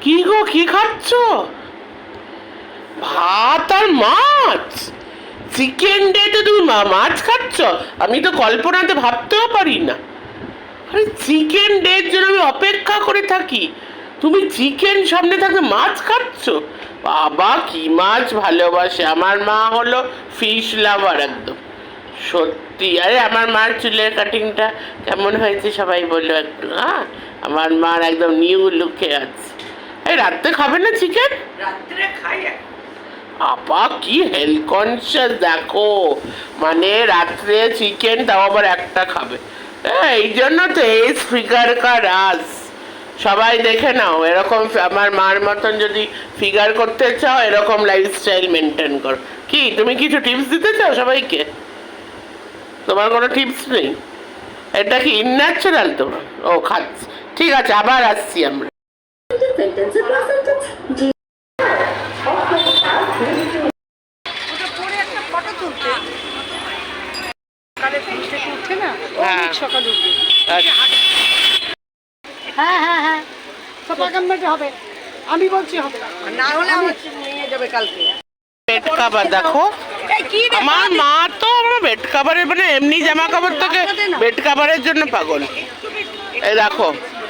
কি গো, কি খাচ্ছ? ভাত আর মাছ? চিকেন ডেতে তুমি মাছ খাচ্ছ? আমি তো কল্পনাতে ভাবতেও পারি না। আরে চিকেন ডের জন্য আমি অপেক্ষা করে থাকি। তুমি চিকেন সামনে থাকতে মাছ খাচ্ছ? বাবা, কি মাছ ভালোবাসে। আমার মা হলো ফিশ লাভার একদম। সত্যি। আরে আমার মার চুলের কাটিংটা কেমন হয়েছে সবাই বলল একটু হ্যাঁ? আমার মার একদম নিউ লুকে আছে। রাত্রে খাবে না চিকেন? রাত্রে খাই আপা কি হেলথ কনসিয়াস দেখো। মানে রাত্রে চিকেন তাও আবার একটা খাবে। হ্যাঁ, এই জন্য তো এই ফিগার কা রাজ। সবাই দেখে নাও এরকম আমার মার মতন যদি ফিগার করতে চাও এরকম লাইফস্টাইল মেনটেন করো। কি তুমি কিছু টিপস দিতে চাও সবাইকে? তোমার কোনো টিপস নেই? এটা কি ইনন্যাচারাল তোমার? ও খাচ্ছি। ঠিক আছে আবার আসছি আমরা। হ্যাঁ। আচ্ছা। হ্যাঁ হ্যাঁ হ্যাঁ হবে আমি বলছি হবে না হলে আমার নিয়ে যাবে কালকে দেখো মা তো আমার বেড কাভারের মানে এমনি জামা কাপড় থেকে বেড কাভারের জন্য পাগল এই দেখো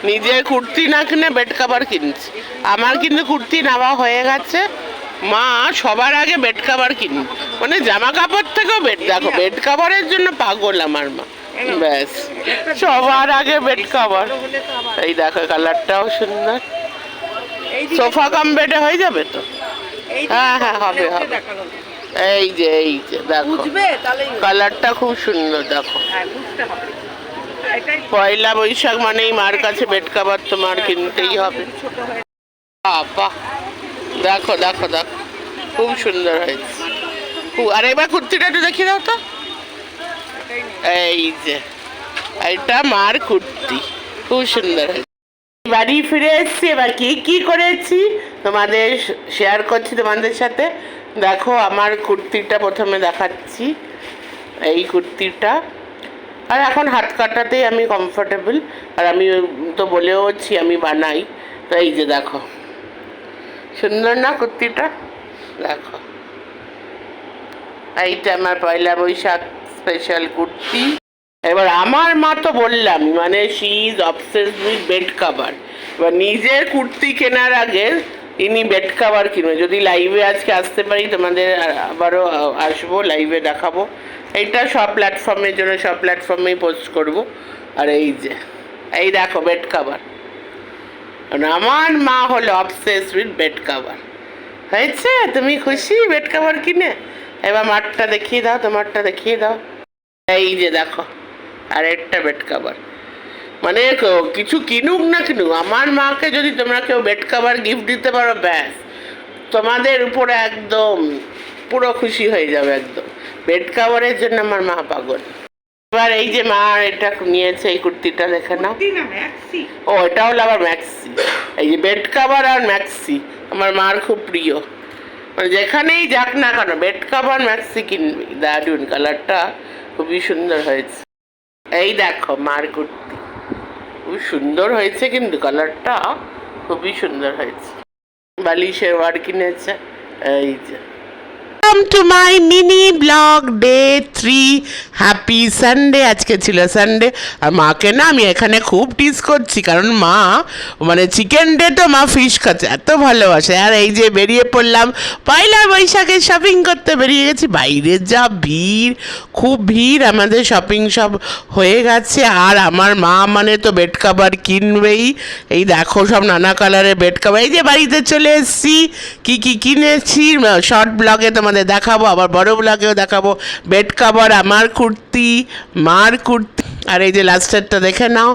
নিজে কুর্তি না কিনে বেড কাভার কিনছি। আমার কিন্তু কুর্তি নেওয়া হয়ে গেছে। মা সবার আগে বেড কাভার কিনি। মানে জামা কাপড় থেকেও বেড দেখো বেড কাভারের জন্য পাগল আমার মা। ব্যাস সবার আগে বেড কাভার। এই দেখো কালারটাও সুন্দর। সোফা কাম বেডে হয়ে যাবে তো? হ্যাঁ, হ্যাঁ, হবে, হবে। এই যে এই যে দেখো। কালারটা খুব সুন্দর দেখো হ্যাঁ বুঝতে হবে এটাই পয়লা বৈশাখ মানেই মার কাছে বেড কাভার তোমার কিনতেই হবে। হয়ে দেখো দেখো দেখো, খুব সুন্দর হয়েছে। আর এবার কুর্তিটা একটু দেখিয়ে দাও তো। এই যে, এটা মার কুর্তি, খুব সুন্দর হয়েছে। বাড়ি ফিরে এসছি, এবার কি কি করেছি? তোমাদের শেয়ার করছি তোমাদের সাথে। দেখো, আমার কুর্তিটা প্রথমে দেখাচ্ছি। এই কুর্তিটা আর এখন হাত কাটাতেই আমি কমফোর্টেবল আর আমি তো বলেওছি আমি বানাই। তো এই যে দেখো। সুন্দর না কুর্তিটা? দেখো। এইটা আমার পয়লা বৈশাখ স্পেশাল কুর্তি। এবার আমার মা তো বললাম মানে she is obsess with bed cover এবার নিজের কুর্তি কেনার আগে ইনি বেড কাভার কিনবে যদি লাইভে আজকে আসতে পারি, তোমাদের আবারও আসব লাইভে দেখাবো। এইটা সব প্ল্যাটফর্মের জন্য, সব প্ল্যাটফর্মেই পোস্ট করব। আর এই যে, এই দেখো বেড কাভার আমার মা হলো অবসেস উইথ বেড কাভার হয়েছে? তুমি খুশি বেড কাভার কিনে? এবার মাঠটা দেখিয়ে দাও, তোমারটা দেখিয়ে দাও। এই যে দেখো আর একটা বেড কাভার মানে কিছু কিনুক না কিনুক আমার মাকে যদি তোমরা কেউ বেড কাভার গিফট দিতে পারো ব্যাস। তোমাদের উপরে একদম পুরো খুশি হয়ে যাবে একদম। বেড কাভারের জন্য আমার মা পাগল। এবার এই যে মা এটা নিয়েছে এই কুর্তিটা দেখে নাও। ও এটা হলো আবার ম্যাক্সি এই যে বেড কাভার আর ম্যাক্সি আমার মার খুব প্রিয়। মানে যেখানেই যাক না কেন বেড কাভার ম্যাক্সি কিনবি। দারুণ কালারটা খুবই সুন্দর হয়েছে। এই দেখো মার কুর্তি। খুব সুন্দর হয়েছে কিন্তু কালারটা খুবই সুন্দর হয়েছে। বালিশের ওয়ার কিনেছে এই যে। Welcome to my mini blog day three happy Sunday আজকে ছিল সানডে আর মাকে না আমি এখানে খুব টিস করছি, কারণ মা মানে চিকেন ডে তো মা ফিশ খাচ্ছে, এত ভালোবাসে। আর এই যে বেরিয়ে পড়লাম, পয়লা বৈশাখে শপিং করতে বেরিয়ে গেছি। বাইরে যা ভিড়, খুব ভিড়, আমাদের শপিং সব হয়ে গেছে। আর আমার মা মানে তো বেড কাভার কিনবেই। এই দেখো সব নানা কালারের বেড কাভার এই যে বাড়িতে চলে এসেছি, কি কি কিনেছি শর্ট ব্লগে তোমাদের দেখাবো, আবার বড় ব্লগেও দেখাবো। বেড কাভার, আমার কুর্তি, মার কুর্তি। আর এই যে লাস্টেরটা দেখে নাও।